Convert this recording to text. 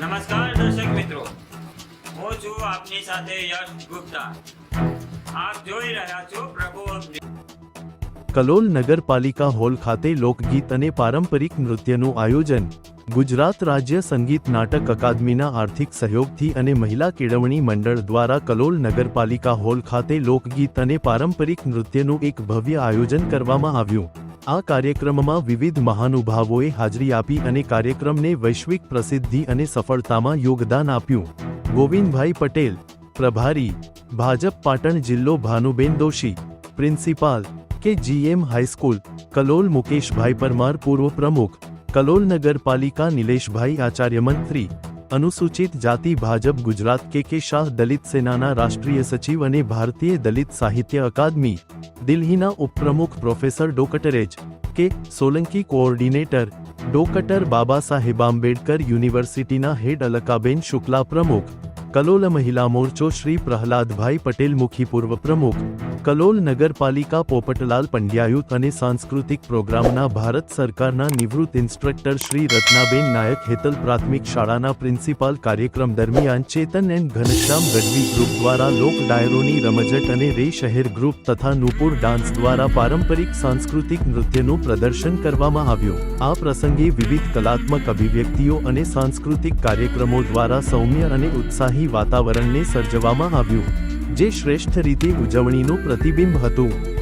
નમસ્કાર દર્શક મિત્રો. હું છું આપની સાથે યશ ગુપ્તા. આપ જોઈ રહ્યા છો પ્રભુ કલોલ નગરપાલિકા હોલ ખાતે લોકગીત અને પારંપરિક નૃત્યનું આયોજન. ગુજરાત રાજ્ય સંગીત નાટક અકાદમીના આર્થિક સહયોગથી અને મહિલા કેળવણી મંડળ દ્વારા કલોલ નગરપાલિકા હોલ ખાતે લોકગીત અને પારંપરિક નૃત્યનું એક ભવ્ય આયોજન કરવામાં આવ્યું. આ કાર્યક્રમમાં વિવિધ મહાનુભાવોએ હાજરી આપી અને કાર્યક્રમને વૈશ્વિક પ્રસિદ્ધિ અને સફળતામાં યોગદાન આપ્યું. ગોવિંદભાઈ પટેલ, પ્રભારી, ભાજપ પાટણ જિલ્લો Bhanuben Doshi, principal K GM high school, Kalol Mukeshbhai Parmar પૂર્વ પ્રમુખ કલોલ નગરપાલિકા નિલેશભાઈ આચાર્ય મંત્રી અનુસૂચિત જાતિ ભાજપ ગુજરાત કે કે શાહ દલિત સેનાના રાષ્ટ્રીય સચિવ અને ભારતીય દલિત સાહિત્ય અકાદમી દિલ્હીના ઉપપ્રમુખ પ્રોફેસર ડોકટરેજ કે સોલંકી કોઓર્ડિનેટર ડોકટર બાબા સાહેબ આંબેડકર યુનિવર્સિટીના હેડ અલકાબેન શુક્લા પ્રમુખ કલોલ મહિલા મોરચો શ્રી પ્રહલાદભાઈ પટેલ મુખી પૂર્વ પ્રમુખ કલોલ નગરપાલિકા પોપટલાલ પંડ્યાયુત અને સાંસ્કૃતિક પ્રોગ્રામના ભારત સરકારના નિવૃત્ત ઇન્સ્ટ્રક્ટર શ્રી રત્નાબેન નાયક હેતલ પ્રાથમિક શાળાના પ્રિન્સિપાલ કાર્યક્રમ દરમિયાન ચેતન એન્ડ ઘનશ્યામ ગઢવી ગ્રુપ દ્વારા લોક ડાયરોની રમઝટ અને રે શહેર ગ્રુપ તથા નુપુર ડાન્સ દ્વારા પારંપરિક સાંસ્કૃતિક નૃત્યનું પ્રદર્શન કરવામાં આવ્યું. આ પ્રસંગે વિવિધ કલાત્મક અભિવ્યક્તિઓ અને સાંસ્કૃતિક કાર્યક્રમો દ્વારા સૌમ્ય અને ઉત્સાહી વાતાવરણને સર્જવામાં આવ્યું. જે શ્રેષ્ઠ રીતે ઉજવણીનું પ્રતિબિંબ હતું.